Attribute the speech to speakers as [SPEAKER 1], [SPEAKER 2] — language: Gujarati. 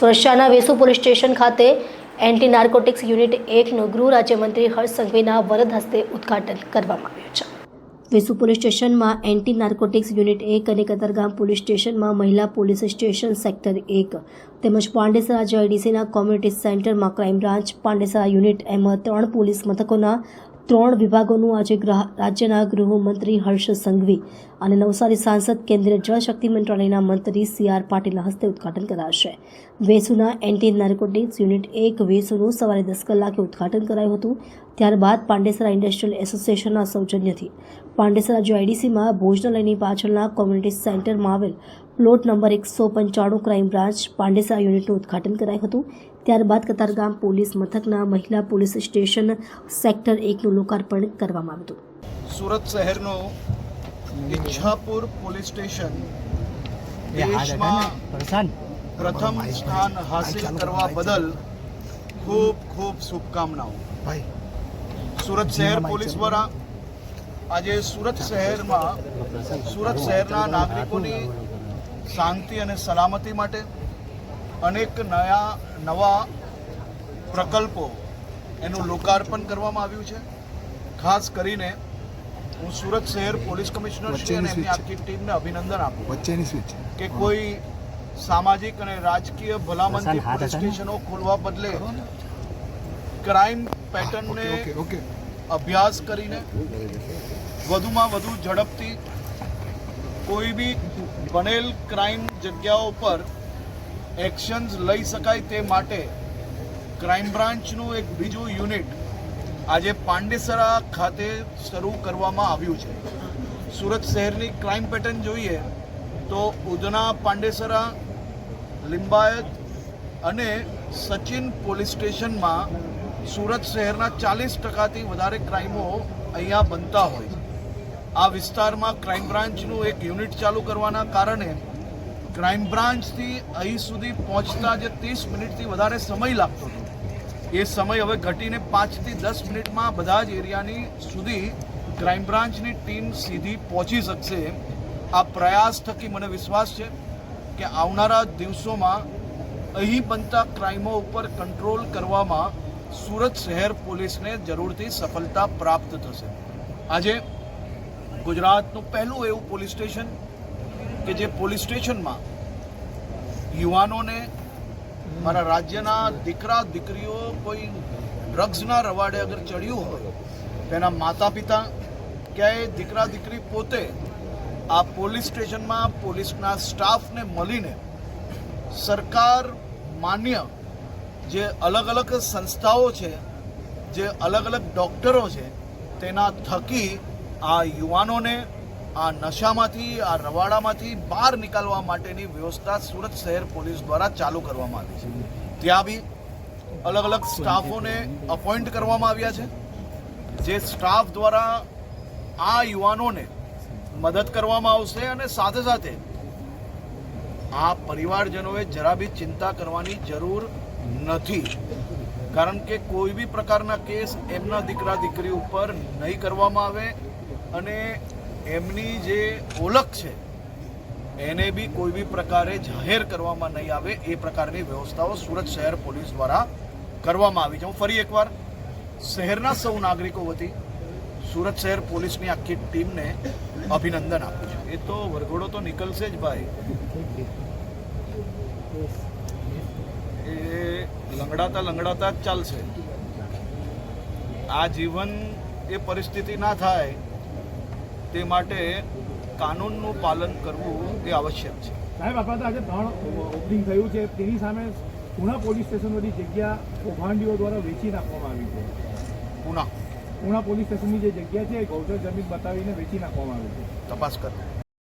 [SPEAKER 1] સુરક્ષાના વેસુ પોલીસ સ્ટેશન ખાતે એન્ટી નાર્કોટિક્સ યુનિટ એકનું ગૃહ રાજ્યમંત્રી હર્ષ સંઘવીના વરદ હસ્તે ઉદ્ઘાટન કરવામાં આવ્યું છે. વેસુ પોલીસ સ્ટેશનમાં એન્ટી નાર્કોટિક્સ યુનિટ એક અને કતારગામ પોલીસ સ્ટેશનમાં મહિલા પોલીસ સ્ટેશન સેક્ટર એક તેમજ પાંડેસરા જીઆઈડીસીના કોમ્યુનિટી સેન્ટરમાં ક્રાઇમ બ્રાન્ચ, પાંડેસરા યુનિટ એમ ત્રણ પોલીસ મથકોના ત્રણ વિભાગોનું આજે રાજ્યના ગૃહમંત્રી હર્ષ સંઘવી અને નવસારી સાંસદ કેન્દ્રીય જળશક્તિ મંત્રાલયના મંત્રી સી આર પાટીલના હસ્તે ઉદઘાટન કરાશે. વેસુના એન્ટી નાર્કોટિક્સ યુનિટ એક વેસુનું સવારે દસ કલાકે ઉદ્ઘાટન કરાયું હતું. ત્યારબાદ પાંડેસરા ઇન્ડસ્ટ્રીયલ એસોસિએશનના સૌજન્યથી. પાંડેસરા જીઆઈડીસીમાં ભોજનાલયની પાછળના કોમ્યુનિટી સેન્ટરમાં આવેલ પ્લોટ નંબર એકસો પંચાણું ક્રાઇમ બ્રાન્ચ પાંડેસરા યુનિટનું ઉદ્ઘાટન કરાયું હતું. ત્યારબાદ કતારગામ પોલીસ મથકના મહિલા પોલીસ સ્ટેશન સેક્ટર એકનું લોકાર્પણ કરવામાં આવ્યું હતું.
[SPEAKER 2] સુરત શહેરનું ઈચ્છાપુર પોલીસ સ્ટેશન દેશમાં પ્રથમ સ્થાન હાસિલ કરવા બદલ ખૂબ ખૂબ શુભકામનાઓ. સુરત શહેર પોલીસ દ્વારા આજે સુરત શહેરમાં સુરત શહેરના નાગરિકોની શાંતિ અને સલામતી માટે અનેક નયા નવા પ્રકલ્પો એનું લોકાર્પણ કરવામાં આવ્યું છે. ખાસ કરીને હું સુરત શહેર પોલીસ કમિશનર છું અને એમની આખી ટીમને અભિનંદન આપું.
[SPEAKER 3] વચ્ચેની સ્વિચ
[SPEAKER 2] કે કોઈ સામાજિક અને રાજકીય ભલામણથી પોલીસ સ્ટેશનો ખોલવા બદલે ક્રાઇમ પેટર્નને અભ્યાસ કરીને વધુમાં વધુ ઝડપથી કોઈ બી બનેલ ક્રાઇમ જગ્યાઓ પર એક્શન્સ લઈ શકાય તે માટે ક્રાઇમ બ્રાન્ચનું એક બીજું યુનિટ આજે પાંડેસરા ખાતે શરૂ કરવામાં આવ્યું છે. સુરત શહેરની ક્રાઇમ પેટર્ન જોઈએ તો ઉધના પાંડેસરા, લિંબાયત અને સચિન પોલીસ સ્ટેશનમાં સુરત શહેરના ચાલીસ ટકાથી વધારે ક્રાઇમો અહીંયા બનતા હોય આ વિસ્તારમાં ક્રાઇમ બ્રાન્ચનું એક યુનિટ ચાલુ કરવાના કારણે ક્રાઇમ બ્રાન્ચથી અહીં સુધી પહોંચતા જે ત્રીસ મિનિટથી વધારે સમય લાગતો હતો. એ સમય હવે ઘટીને પાંચથી દસ મિનિટમાં બધા જ એરિયાની સુધી ક્રાઇમ બ્રાન્ચની ટીમ સીધી પહોંચી શકશે આ પ્રયાસ થકી મને વિશ્વાસ છે કે આવનારા દિવસોમાં અહીં બનતા ક્રાઇમો ઉપર કંટ્રોલ કરવામાં સુરત શહેર પોલીસને જરૂરથી સફળતા પ્રાપ્ત થશે. આજે ગુજરાતનું પહેલું એવું પોલીસ સ્ટેશન કે જે પોલીસ સ્ટેશનમાં યુવાનોને મારા રાજ્યના દીકરા, દીકરીઓ કોઈ ડ્રગ્સના રવાડે અગર ચડ્યું હોય તેના માતા પિતા ક્યાંય દીકરા, દીકરી પોતે આ પોલીસ સ્ટેશનમાં પોલીસના સ્ટાફને મળીને સરકાર માન્ય જે અલગ અલગ સંસ્થાઓ છે, જે અલગ અલગ ડૉક્ટરો છે, તેના થકી આ યુવાનોને આ નશામાંથી, આ રવાડામાંથી બહાર નીકળવા માટેની વ્યવસ્થા સુરત શહેર પોલીસ દ્વારા ચાલુ કરવામાં આવી છે. ત્યાં બી અલગ અલગ સ્ટાફોને અપોઇન્ટ કરવામાં આવ્યા છે, જે સ્ટાફ દ્વારા આ યુવાનોને મદદ કરવામાં આવશે અને સાથે સાથે આ પરિવારજનોએ જરા બી ચિંતા કરવાની જરૂર નથી. કારણ કે કોઈ બી પ્રકારના કેસ એમના દીકરા દીકરી ઉપર નહીં કરવામાં આવે અને એમની જે ઓળખ છે, એને બી કોઈ બી પ્રકારે જાહેર કરવામાં નહીં આવે એ પ્રકારની વ્યવસ્થાઓ સુરત શહેર પોલીસ દ્વારા કરવામાં આવી છે. હું ફરી એકવાર શહેરના સૌ નાગરિકો વતી સુરત શહેર પોલીસની આખી ટીમને અભિનંદન આપું છું. એ તો વરઘોડો તો નીકળશે જ ભાઈ. એ લંગડાતા લંગડાતા જ ચાલશે. આ જીવન એ પરિસ્થિતિ ના થાય તે માટે કાનૂનનું પાલન કરવું એ આવશ્યક છે.
[SPEAKER 4] સાહેબ આપણા આજે ત્રણ ઓપનિંગ થયું છે. તેની સામે પુણા પોલીસ સ્ટેશનની જગ્યા કૌભાંડીઓ દ્વારા વેચી નાખવામાં આવી છે.
[SPEAKER 2] પુના
[SPEAKER 4] પુણા પોલીસ સ્ટેશનની જે જગ્યા છે એ ગૌચર જમીન બતાવીને વેચી નાખવામાં આવી છે.
[SPEAKER 2] તપાસ કર